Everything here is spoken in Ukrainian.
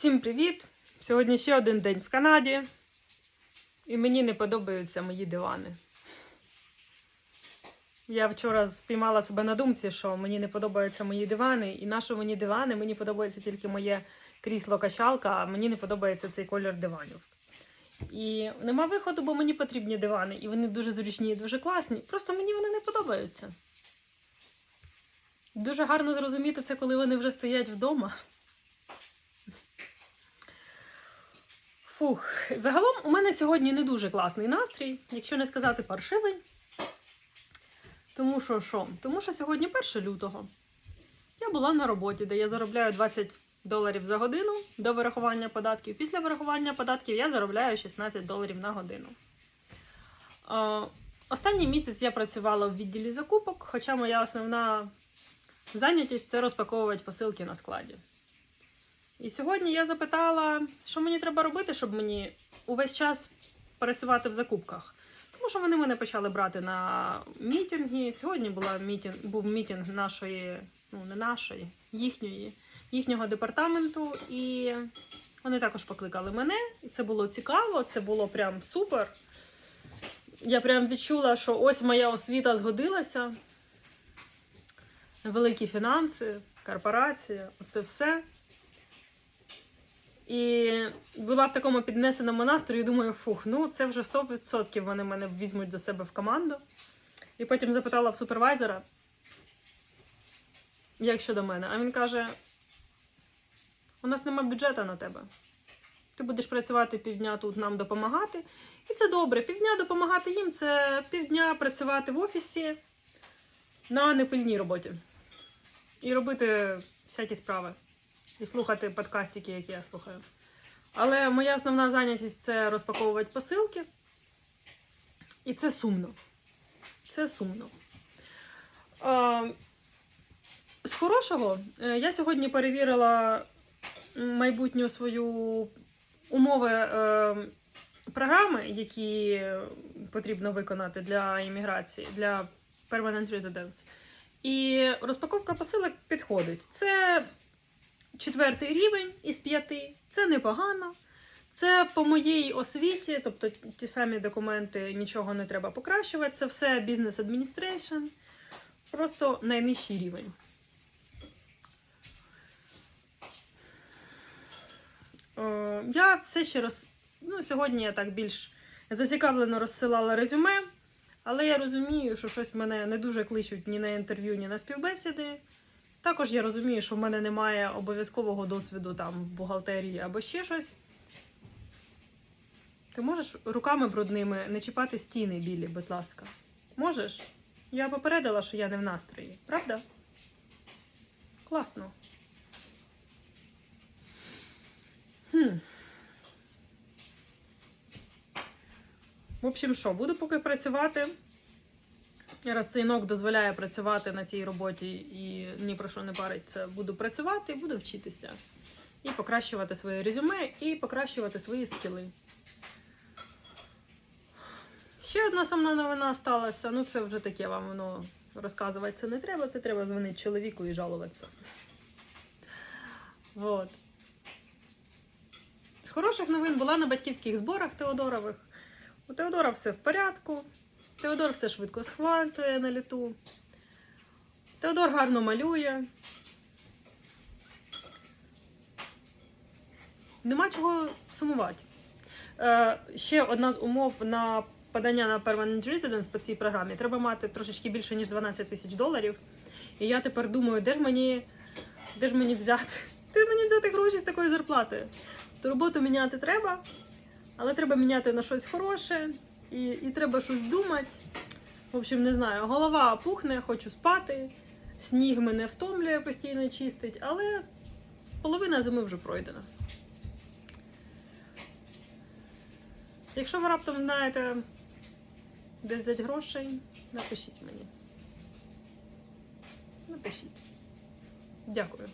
Всім привіт! Сьогодні ще один день в Канаді. І мені не подобаються мої дивани. Я вчора спіймала себе на думці, що мені не подобаються мої дивани, і на що мені дивани, мені подобається тільки моє крісло-качалка, а мені не подобається цей колір диванів. І нема виходу, бо мені потрібні дивани, і вони дуже зручні і дуже класні. Просто мені вони не подобаються. Дуже гарно зрозуміти це, коли вони вже стоять вдома. Фух, загалом у мене сьогодні не дуже класний настрій, якщо не сказати паршивий. Тому що що? Тому що сьогодні 1 лютого. Я була на роботі, де я заробляю 20 доларів за годину до вирахування податків. Після вирахування податків я заробляю 16 доларів на годину. Останній місяць я працювала в відділі закупок, хоча моя основна зайнятість це розпаковувати посилки на складі. І сьогодні я запитала, що мені треба робити, щоб мені увесь час працювати в закупках. Тому що вони мене почали брати на мітинги. Сьогодні була мітинг, був мітинг нашої, ну не нашої, їхньої, їхнього департаменту. І вони також покликали мене. І це було цікаво, це було прям супер. Я прям відчула, що ось моя освіта згодилася. Великі фінанси, корпорація, це все. І була в такому піднесеному настрої, думаю, фух, ну це вже 100% вони мене візьмуть до себе в команду. І потім запитала в супервайзера, як щодо мене. А він каже: у нас нема бюджету на тебе. Ти будеш працювати півдня тут нам допомагати. І це добре. Півдня допомагати їм це півдня працювати в офісі на непильній роботі. І робити всякі справи і слухати подкастики, які я слухаю. Але моя основна зайнятість це розпаковувати посилки. І це сумно. Це сумно. З хорошого, е, я сьогодні перевірила майбутню свою умови е, програми, які потрібно виконати для імміграції, для Permanent Residence. І розпаковка посилок підходить. Це четвертий рівень із п'яти. Це непогано. Це по моїй освіті, тобто ті самі документи, нічого не треба покращувати. Це все бізнес адміністрейшн. Просто найнижчий рівень. Е, Я все ще роз... ну, сьогодні я так більш зацікавлено розсилала резюме, але я розумію, що щось мене не дуже кличуть ні на інтерв'ю, ні на співбесіди. Також я розумію, що в мене немає обов'язкового досвіду там в бухгалтерії або ще щось. Ти можеш руками брудними не чіпати стіни білі, будь ласка. Можеш? Я попередила, що я не в настрої, правда? Класно. Хм. В общем, що, буду поки працювати. Раз цей нок дозволяє працювати на цій роботі і ні про що не париться, буду працювати, буду вчитися. І покращувати своє резюме, і покращувати свої скіли. Ще одна сумна новина сталася. Ну, це вже таке вам воно розказувати це не треба, це треба дзвонити чоловіку і жалуватися. Вот. З хороших новин була на батьківських зборах Теодорових. У Теодора все в порядку. Теодор все швидко схвалтує на літу. Теодор гарно малює. Нема чого сумувати. Е, ще одна з умов на подання на Permanent Residence по цій програмі. Треба мати трошечки більше, ніж 12 тисяч доларів. І я тепер думаю, де ж мені, де ж мені взяти? Де ж мені взяти гроші з такої зарплати? То роботу міняти треба, але треба міняти на щось хороше. І, і треба щось думати. В общем, не знаю, голова пухне, хочу спати, сніг мене втомлює, постійно чистить, але половина зими вже пройдена. Якщо ви раптом знаєте, де взяти грошей, напишіть мені. Напишіть. Дякую.